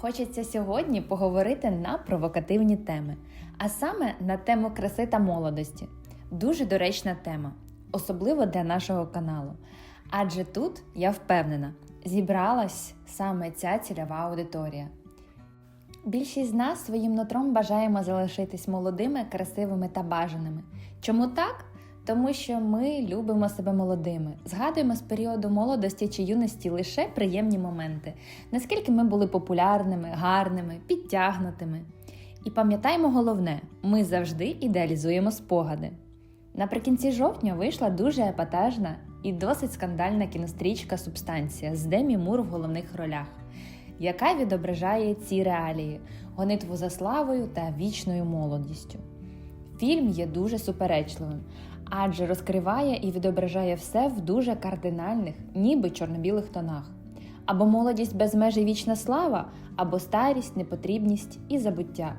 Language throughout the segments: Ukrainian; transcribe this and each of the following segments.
Хочеться сьогодні поговорити на провокативні теми, а саме на тему краси та молодості. Дуже доречна тема, особливо для нашого каналу. Адже тут, я впевнена, зібралась саме ця цільова аудиторія. Більшість з нас своїм нутром бажаємо залишитись молодими, красивими та бажаними. Чому так? Тому що ми любимо себе молодими, згадуємо з періоду молодості чи юності лише приємні моменти, наскільки ми були популярними, гарними, підтягнутими. І пам'ятаємо головне, ми завжди ідеалізуємо спогади. Наприкінці жовтня вийшла дуже епатажна і досить скандальна кінострічка Субстанція з Демі Мур в головних ролях, яка відображає ці реалії, гонитву за славою та вічною молодістю. Фільм є дуже суперечливим, адже розкриває і відображає все в дуже кардинальних, ніби чорно-білих тонах. Або молодість без межі вічна слава, або старість, непотрібність і забуття.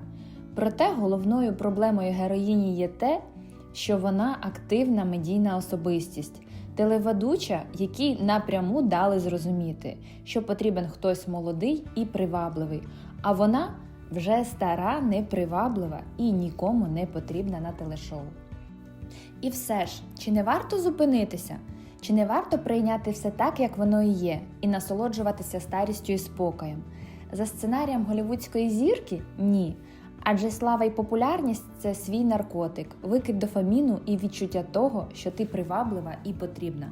Проте головною проблемою героїні є те, що вона активна медійна особистість, телеведуча, якій напряму дали зрозуміти, що потрібен хтось молодий і привабливий, а вона вже стара, неприваблива і нікому не потрібна на телешоу. І все ж, чи не варто зупинитися? Чи не варто прийняти все так, як воно і є, і насолоджуватися старістю і спокоєм? За сценарієм голівудської зірки ні. Адже слава і популярність це свій наркотик, викид дофаміну і відчуття того, що ти приваблива і потрібна.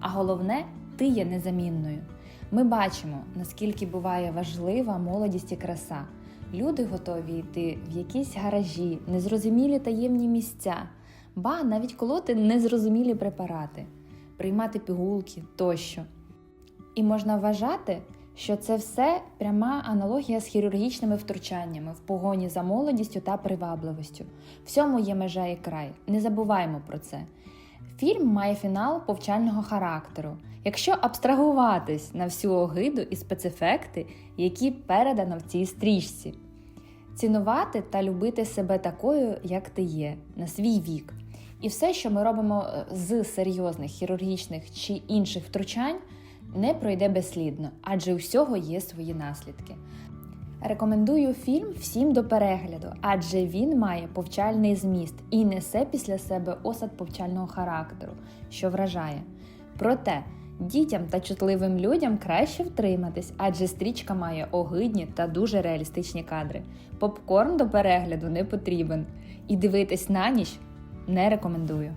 А головне, ти є незамінною. Ми бачимо, наскільки буває важлива молодість і краса. Люди готові йти в якісь гаражі, незрозумілі таємні місця, ба навіть колоти незрозумілі препарати, приймати пігулки тощо. І можна вважати, що це все пряма аналогія з хірургічними втручаннями в погоні за молодістю та привабливістю. Всьому є межа і край. Не забуваємо про це. Фільм має фінал повчального характеру, якщо абстрагуватись на всю огиду і спецефекти, які передано в цій стрічці. Цінувати та любити себе такою, як ти є, на свій вік. І все, що ми робимо е, з серйозних хірургічних чи інших втручань, не пройде безслідно, адже у всього є свої наслідки. Рекомендую фільм всім до перегляду, адже він має повчальний зміст і несе після себе осад повчального характеру, що вражає. Проте дітям та чутливим людям краще втриматись, адже стрічка має огидні та дуже реалістичні кадри. Попкорн до перегляду не потрібен, і дивитись на ніч не рекомендую.